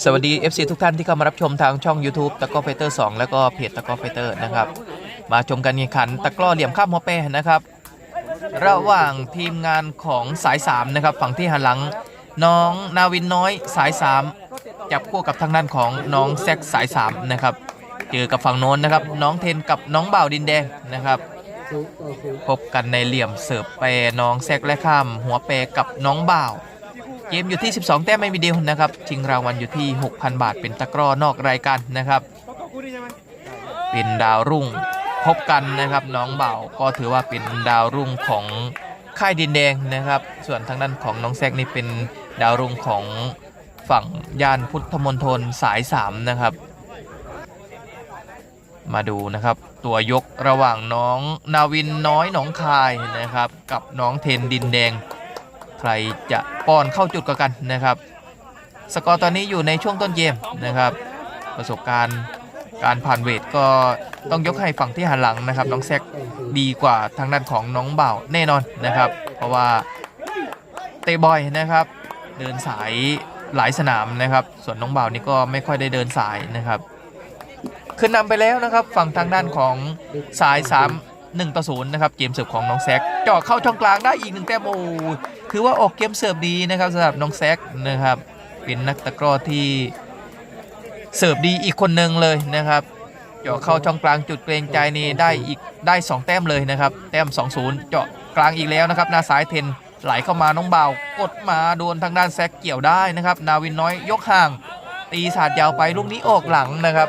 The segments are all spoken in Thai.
สวัสดี FC ทุกท่านที่เข้ามารับชมทางช่อง YouTube ตะก้อไฟเตอร์2แล้วก็เพจตะก้อไฟเตอร์นะครับ มาชมกันแข่งขันตะกร้อเหลี่ยมข้ามหัวแปรนะครับ ระหว่างทีมงานของสาย 3 นะครับ ฝั่งที่หันหลังน้องนาวินน้อยสาย 3 จับคู่กับทางด้านของน้องแซกสาย 3 นะครับ เจอกับฝั่งโน้นนะครับ น้องเทนกับน้องบ่าวดินแดงนะครับ พบกันในเหลี่ยมเสิร์ฟแปน้องแซกและข้าม หัวแปกับน้องบ่าว เกมอยู่ที่ 12 แต้มไม่มีเดียวนะครับชิงรางวัลอยู่ที่ 6,000 บาท เป็นตะกร้อนอกรายการนะครับ เป็นดาวรุ่งพบกันนะครับน้องเบาก็ถือว่าเป็นดาวรุ่งของค่ายดินแดงนะครับ ส่วนทางด้านของน้องแซกนี่เป็นดาวรุ่งของฝั่งย่านพุทธมณฑลสาย 3 นะครับ มาดูนะครับ ตัวยกระหว่างน้องนาวินน้อยหนองคายนะครับ กับน้องเทนดินแดง ใครจะป้อนเข้าจุดก,กันนะครับ สกอร์ตอนนี้อยู่ในช่วงต้นเกมนะครับ ประสบการณ์การผ่านเวทก็ต้องยกให้ฝั่งที่หันหลังนะครับ น้องแซกดีกว่าทางด้านของน้องเบ่าแน่นอนนะครับ เพราะว่าเตะบอยนะครับ เดินสายหลายสนามนะครับ ส่วนน้องเบ่านี่ก็ไม่ค่อยได้เดินสายนะครับ ขึ้นนำไปแล้วนะครับ ฝั่งทางด้านของสาย3 1ต่อ0นะครับเกมเสิร์ฟของน้องแซกเจาะเข้าช่องกลางได้อีกหนึ่งแต้มโอ้ถือว่าออกเกมเสิร์ฟดีนะครับสำหรับน้องแซกนะครับเป็นนักตะกร้อที่เสิร์ฟดีอีกคนหนึ่งเลยนะครับเจาะเข้าช่องกลางจุดเกรงใจนี่ได้อีกได้ 2 แต้มเลยนะครับ แต้ม 2-0 เจาะกลางอีกแล้วนะครับหน้าซ้ายเทนไหลเข้ามาน้องเบากดมาโดนทางด้านแซกเกี่ยวได้นะครับ นาวินน้อยยกห่าง ตีสาดยาวไปลูกนี้ออกหลังนะครับ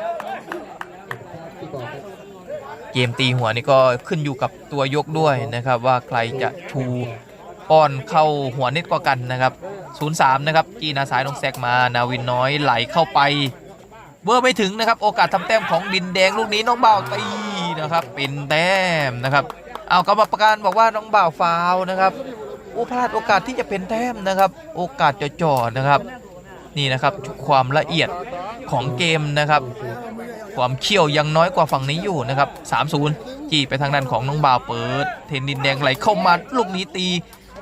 เกมตีหัวนี่ก็ขึ้นอยู่กับตัวยกด้วยนะครับ ว่าใครจะชูป้อนเข้าหัวเน็ตกว่ากันนะครับ0-3นะครับกีนาสายน้องแซกมานาวินน้อยไหลเข้าไปเบอร์ไม่ถึงนะครับ โอกาสทำแต้มของดินแดงลูกนี้น้องเบาตีนะครับเป็นแต้มนะครับเอากรรมการบอกว่าน้องเบาฟาวนะครับโอ้พลาดโอกาสที่จะเป็นแต้มนะครับ โอกาสจ่อๆนะครับ นี่นะครับความละเอียดของเกมนะครับ ความเขี้ยวยังน้อยกว่าฝั่งนี้อยู่นะครับ3-0จี้ไปทางด้านของน้องบ่าวเปิด เทนดินแดงไหลเข้ามาลูกนี้ตี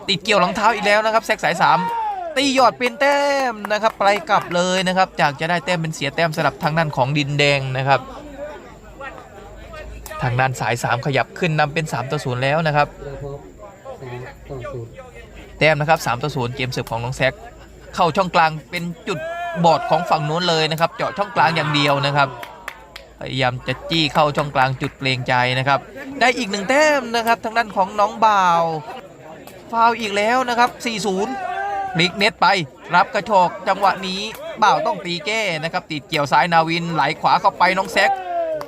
ติดเกี่ยวหลังเท้าอีกแล้วนะครับแซกสาย 3 ตีหยอดเป็นแต้มนะครับไปกลับเลยนะครับ จากจะได้แต้มเป็นเสียแต้มสลับทางด้านของดินแดงนะครับ ทางด้านสาย 3 ขยับขึ้นนำเป็น3ต่อ0แล้วนะครับแต้มนะครับ3ต่อ0เกมเสิร์ฟของน้องแซก เข้าช่องกลางเป็นจุดบอดของฝั่งโน้นเลยนะครับ เจาะช่องกลางอย่างเดียวนะครับ พยายามจะจี้เข้าช่องกลางจุดเกรงใจนะครับ ได้อีกหนึ่งแต้มนะครับ ทางด้านของน้องบ่าวฟาวอีกแล้วนะครับ 4-0พลิกเน็ตไป รับกระโชกจังหวะนี้บ่าวต้องตีแก้นะครับ ติดเกี่ยวซ้ายนาวินไหลขวาเข้าไปน้องแซก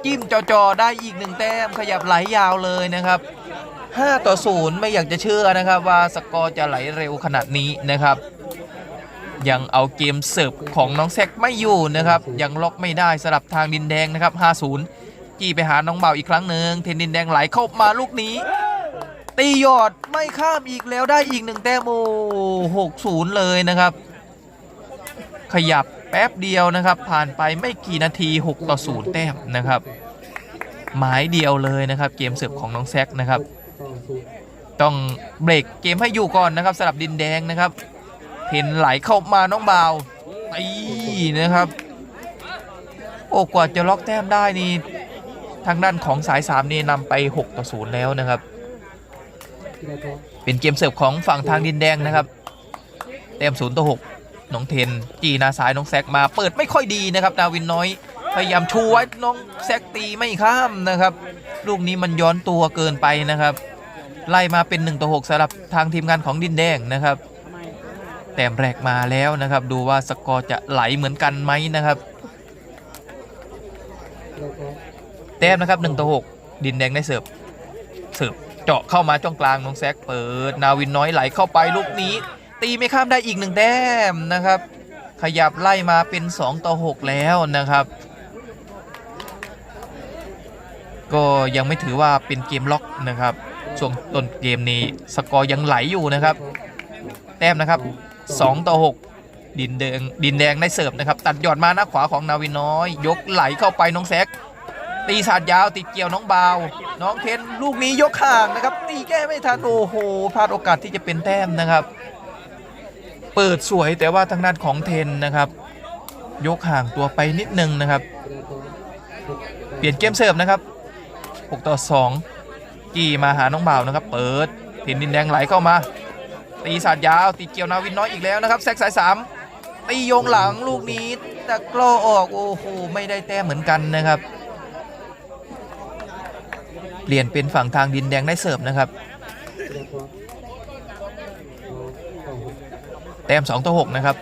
จิ้มจอๆได้อีกหนึ่งแต้มขยับไหลยาวเลยนะครับ 5 ต่อ 0 ไม่อยากจะเชื่อนะครับ ว่าสกอร์จะไหลเร็วขนาดนี้นะครับ ยังเอาเกมเสิร์ฟของน้องแซกไม่อยู่นะครับ ยังล็อกไม่ได้สลับทางดินแดงนะครับ5-0จี้ไปหาน้องเบาอีกครั้งหนึ่งเทนดินแดงไหลเข้ามาลูกนี้ ตีหยอดไม่ข้ามอีกแล้วได้อีกหนึ่งแต้มโอ้6-0เลยนะครับ ขยับแป๊บเดียวนะครับ ผ่านไปไม่กี่นาที 6 ต่อ 0 แต้มนะครับ หมายเดียวเลยนะครับ เกมเสิร์ฟของน้องแซกนะครับ ต้องเบรกเกมให้อยู่ก่อนนะครับสลับดินแดงนะครับ เห็นไหลเข้ามาน้องบ่าวตีนะครับ โอ้กว่าจะล็อกแต้มได้นี่ทางด้านของสาย 3 นี่นำไป 6 ต่อ 0 แล้วนะครับ เป็นเกมเสิร์ฟของฝั่งทางดินแดงนะครับ แต้ม0ต่อ6น้องเทนจีนาสายน้องแซกมาเปิดไม่ค่อยดีนะครับดาวินน้อย พยายามชูไว้น้องแซกตีไม่ข้ามนะครับ ลูกนี้มันย้อนตัวเกินไปนะครับ ไล่มาเป็น 1 ต่อ 6สำหรับทางทีมงานของดินแดงนะครับ แต้มแรกมาแล้วนะครับ ดูว่าสกอร์จะไหลเหมือนกันไหมนะครับ แต้มนะครับ1ต่อ6ดินแดงได้เสิร์ฟเสิร์ฟเจาะเข้ามาจ้องกลางน้องแซกเปิด นาวินน้อยไหลเข้าไปลูกนี้ ตีไม่ข้ามได้อีกหนึ่งแต้มนะครับ ขยับไล่มาเป็น 2 ต่อ 6 แล้วนะครับ ก็ยังไม่ถือว่าเป็นเกมล็อกนะครับช่วงต้นเกมนี้สกอร์ยังไหลอยู่นะครับ แต้มนะครับ 2 ต่อ 6 ดินแดงดินแดงได้เสิร์ฟนะครับ ตัดยอดมาหน้าขวาของนาวินน้อย ยกไหลเข้าไปน้องแซก ตีสาดยาวติดเกี่ยวน้องบาว น้องเทนลูกนี้ยกห่างนะครับตีแก้ไม่ทันโอ้โหพลาดโอกาสที่จะเป็นแต้มนะครับ เปิดสวยแต่ว่าทางด้านของเทนนะครับ ยกห่างตัวไปนิดนึงนะครับ เปลี่ยนเกมเสิร์ฟนะครับ 6 ต่อ 2 กี่มาหาน้องบ่าวนะครับ เปิดเห็นดินแดงไหลเข้ามา ตีสาดยาวตีเกี่ยวนาวินน้อยอีกแล้วนะครับแซกสายสามตีโยงหลังลูกนี้ตะกร้อออกโอ้โหไม่ได้แต้มเหมือนกันนะครับ เปลี่ยนเป็นฝั่งทางดินแดงได้เสิร์ฟนะครับ แต้ม2ต่อ6นะครับ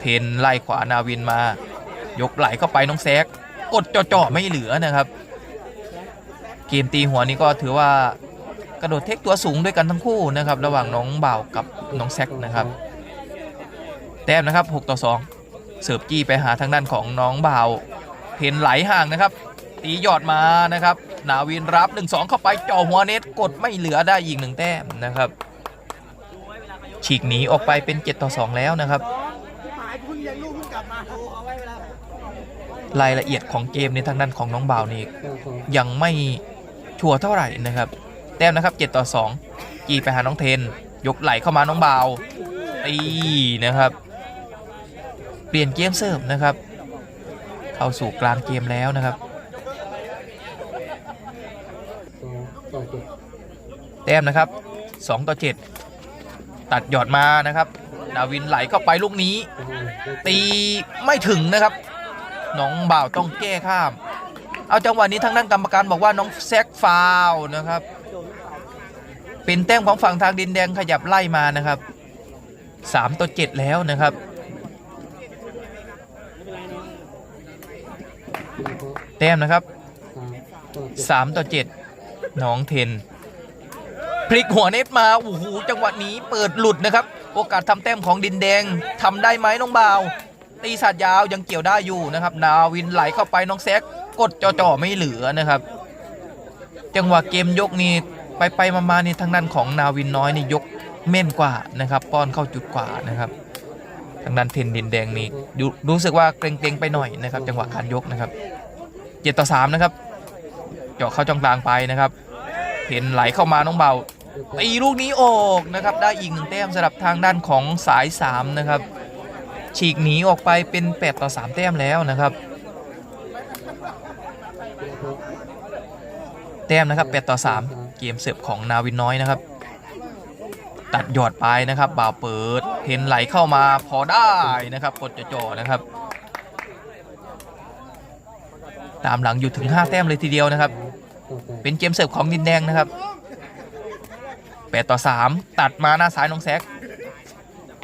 เทนไล่ขวานาวินมา ยกไหลเข้าไปน้องแซกกดจ่อๆไม่เหลือนะครับ เกมตีหัวนี้ก็ถือว่า กระโดดเทคตัวสูงด้วยกันทั้งคู่นะครับ ระหว่างน้องบ่าวกับน้องแซกนะครับ แต้มนะครับ 6 ต่อ 2 เสิร์ฟจี้ไปหาทางด้านของน้องบ่าวเพนไหลห่างนะครับ ตีหยอดมานะครับ นาวินรับ 1-2 เข้าไปจ่อหัวเน็ตกดไม่เหลือได้อีกหนึ่งแต้มนะครับ ฉีกหนีออกไปเป็น 7 ต่อ 2 แล้วนะครับรายละเอียดของเกมในทางด้านของน้องบ่าวนี่ยังไม่ชัวร์เท่าไหร่นะครับ แต้มนะครับ 7 ต่อ 2 กีไปหาน้องเทน ยกไหลเข้ามาน้องบาวตีนะครับ เปลี่ยนเกมเสิร์ฟนะครับ เข้าสู่กลางเกมแล้วนะครับ แต้มนะครับ 2 ต่อ 7 ตัดหยอดมานะครับ นาวินไหลเข้าไปลูกนี้ ตีไม่ถึงนะครับ น้องบ่าวต้องแก้ข้าม เอาจังหวะนี้ทางด้านกรรมการบอกว่าน้องแซกฟาวนะครับ เป็นแต้มของฝั่งทางดินแดงขยับไล่มานะครับ3ต่อ7แล้วนะครับ แต้มนะครับ3ต่อ7น้องเทน พลิกหัวเน็ตมาโอ้โหจังหวะนี้เปิดหลุดนะครับ โอกาสทำแต้มของดินแดงทำได้ไหมน้องบ่าว ตีสัตว์ยาวยังเกี่ยวได้อยู่นะครับ นาวินไหลเข้าไปน้องแซกกดจ่อๆไม่เหลือนะครับ จังหวะเกมยกนี่ ไปไปมาๆนี่ทางด้านของนาวินน้อยนี่ยกเม่นกว่านะครับ ป้อนเข้าจุดกว่านะครับทางด้านเทนดินแดงนี่ดูรู้สึกว่าเกรงๆไปหน่อยนะครับ จังหวะการยกนะครับเจ็ดต่อสามนะครับเจาะเข้าจองกลางไปนะครับเทนไหลเข้ามาน้องเบาตีลูกนี้ออกนะครับ ได้อีกหนึ่งแต้มสำหรับทางด้านของสาย3นะครับ ฉีกหนีออกไปเป็น 8 ต่อ 3 แต้มแล้วนะครับ แต้มนะครับ8ต่อ 3 เกมเสิร์ฟของนาวินน้อยนะครับ ตัดหยอดไปนะครับบ่าวเปิดเทนไหลเข้ามาพอได้นะครับกดจ่อๆนะครับ ตามหลังอยู่ถึง 5 แต้มเลยทีเดียวนะครับ เป็นเกมเสิร์ฟของดินแดงนะครับ8ต่อ 3 ตัดมาหน้าซ้ายน้องแซก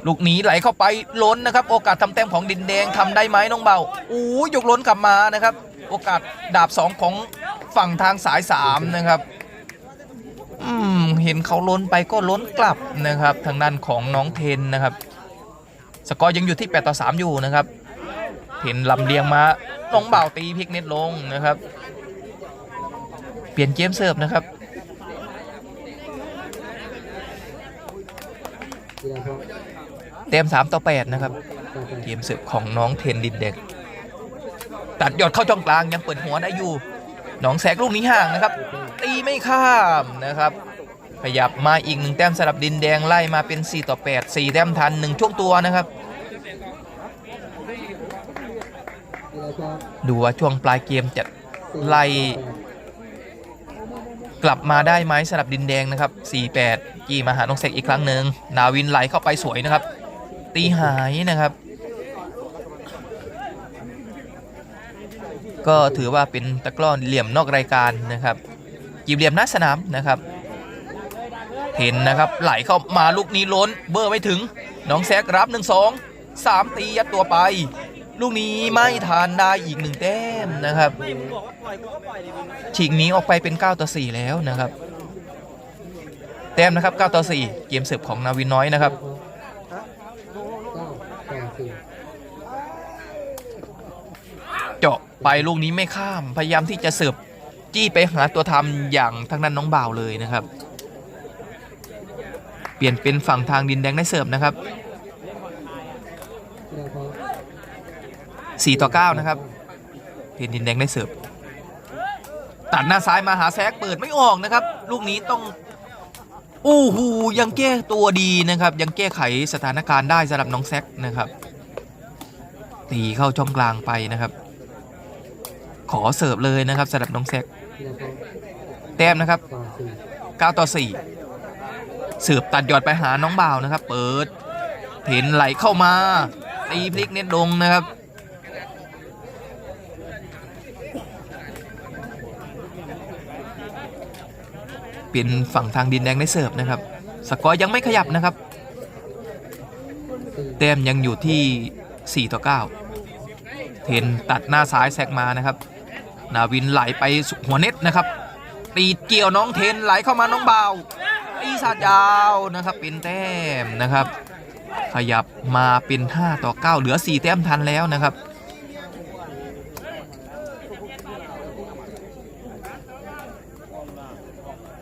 ลูกหนีไหลเข้าไปล้นนะครับ โอกาสทำแต้มของดินแดงทำได้ไหมน้องเบาอู้ยกล้นกลับมานะครับ โอกาสดาบ 2 ของ ฝั่งทางสาย 3 นะครับอืมเห็นเขาล้นไปก็ล้นกลับนะครับ ทางด้านของน้องเทนนะครับ สกอร์ยังอยู่ที่ 8 ต่อ 3 อยู่นะครับเทนลำเลียงมาน้องเบาตีพลิกเน็ตลงนะครับ เปลี่ยนเกมเสิร์ฟนะครับเต็ม3ต่อ 8 นะครับ เกมเสิร์ฟของน้องเทนดินเด็ก ตัดยอดเข้าช่องกลางยังเปิดหัวได้อยู่ น้องแสกลูกนี้ห่างนะครับ ตีไม่ข้ามนะครับ ขยับมาอีกหนึ่งแต้มสำหรับดินแดงไล่มาเป็น 4 ต่อ 8 4 แต้มทัน1ช่วงตัวนะครับ ดูว่าช่วงปลายเกมจะไล่กลับมาได้ไหมสำหรับดินแดงนะครับ 4-8 กี่มาหาน้องเซกอีกครั้งหนึ่งนาวินไหลเข้าไปสวยนะครับ ตีหายนะครับ ก็ถือว่าเป็นตะกร้อเหลี่ยมนอกรายการนะครับจีบเหลี่ยมหน้าสนามนะครับ เห็นนะครับไหลเข้ามาลูกนี้ล้นเบอร์ไม่ถึง น้องแซกรับ1 2 3ตียัดตัวไป ลูกนี้ไม่ทานได้อีกหนึ่งแต้มนะครับฉีกหนี้ออกไปเป็น 9 ต่อ 4 แล้วนะครับ แต้มนะครับ 9 ต่อ 4 เกมเสิร์ฟของนาวินน้อยนะครับ เจาะไปลูกนี้ไม่ข้ามพยายามที่จะเสิร์ฟจี้ไปหาตัวทำอย่างทางด้านน้องบ่าวเลยนะครับ เปลี่ยนเป็นฝั่งทางดินแดงได้เสิร์ฟนะครับ4ต่อ9นะครับเทนดินแดงได้เสิร์ฟตัดหน้าซ้ายมาหาแซกเปิดไม่ออกนะครับ ลูกนี้ต้องโอ้โหยังแก้ตัวดีนะครับ ยังแก้ไขสถานการณ์ได้สำหรับน้องแซกนะครับตีเข้าช่องกลางไปนะครับ ขอเสิร์ฟเลยนะครับสำหรับน้องแซกแต้มนะครับ 9 ต่อ 4 เสืบตัดยอดไปหาน้องบ่าวนะครับ เปิดเห็นไหลเข้ามาตีพลิกเน็ตลงนะครับเป็นฝั่งทางดินแดงได้เสิร์ฟนะครับ สกอร์ยังไม่ขยับนะครับแต้มยังอยู่ที่ 4 ต่อ 9 เทนตัดหน้าซ้ายแซกมานะครับ นาวินไหลไปสุหัวเน็ตนะครับ ตีเกี่ยวน้องเทนไหลเข้ามาน้องเบาตีสาดยาวนะครับเป็นแต้มนะครับ ขยับมาเป็น 5 ต่อ 9 เหลือ 4 แต้มทันแล้วนะครับ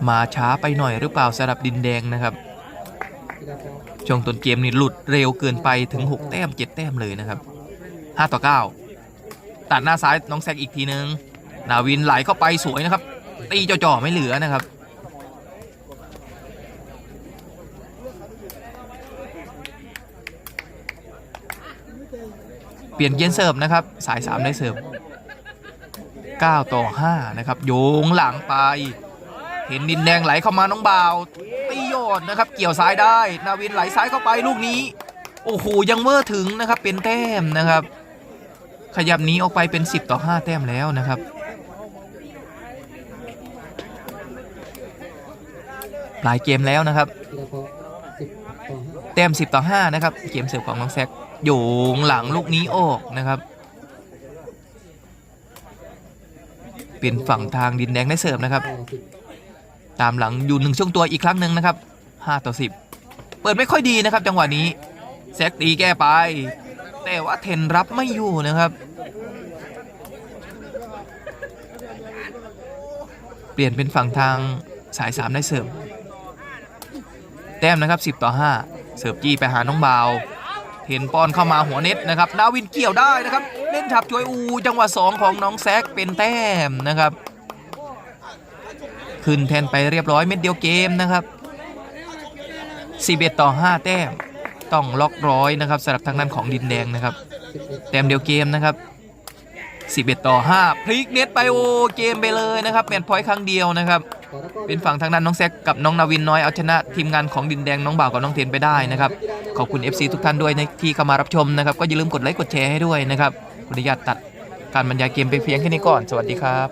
มาช้าไปหน่อยหรือเปล่าสำหรับดินแดงนะครับช่วงต้นเกมนี่หลุดเร็วเกินไปถึง 6 แต้ม 7 แต้มเลยนะครับ 5 ต่อ 9 ตัดหน้าซ้ายน้องแซกอีกทีนึง นาวินไหลเข้าไปสวยนะครับ ตีจ่อๆไม่เหลือนะครับ เปลี่ยนเกมเสิร์ฟนะครับ สาย 3 ได้เสิร์ฟ9ต่อ5นะครับ โยงหลังไป เห็นดินแดงไหลเข้ามาน้องบ่าวตีโยนนะครับ เกี่ยวซ้ายได้ นาวินไหลซ้ายเข้าไปลูกนี้ โอ้โห ยังเมื่อถึงนะครับ เป็นแต้มนะครับ ขยับนี้ออกไปเป็น 10 ต่อ 5 แต้มแล้วนะครับ หลายเกมแล้วนะครับแล้วก็สิบต่อห้าแต้ม10 ต่อ 5 นะครับ เกมเสิร์ฟของน้องแซกโยงหลังลูกนี้ออกนะครับ เป็นฝั่งทางดินแดงได้เสิร์ฟนะครับ ตามหลังอยู่หนึ่งช่วงตัวอีกครั้งหนึ่งนะครับ 5 ต่อ 10 เปิดไม่ค่อยดีนะครับจังหวะนี้แซกตีแก้ไป แต่ว่าเทนรับไม่อยู่นะครับ เปลี่ยนเป็นฝั่งทางสาย 3 ได้เสิร์ฟ แต้มนะครับ 10 ต่อ 5 เสิร์ฟจี้ไปหาน้องบาวเห็นป้อนเข้ามาหัวเน็ตนะครับ ดาวินเกี่ยวได้นะครับ เล่นฉับช่วยอูจังหวะ 2 ของน้องแซกเป็นแต้มนะครับ ขึ้นแทนไปเรียบร้อยเม็ดเดียวเกมนะครับ11ต่อ 5 แต้มต้องล็อกร้อยนะครับสำหรับทางด้านของดินแดงนะครับ แต้มเดียวเกมนะครับ11ต่อ 5 พลิกเน็ตไปโอเกมไปเลยนะครับแมตช์พอยต์ครั้งเดียวนะครับ เป็นฝั่งทางด้านน้องแซกกับน้องนาวินน้อยเอาชนะทีมงานของดินแดงน้องบ่าวกับน้องเทนไปได้นะครับขอบคุณ FC ทุกท่านด้วยนที่เข้ามารับชมนะครับก็อย่าลืมกดไลค์กดแชร์ให้ด้วยนะครับขออนุญาตตัดการบรรยายเกมไปเพียงแค่นี้ก่อน สวัสดีครับ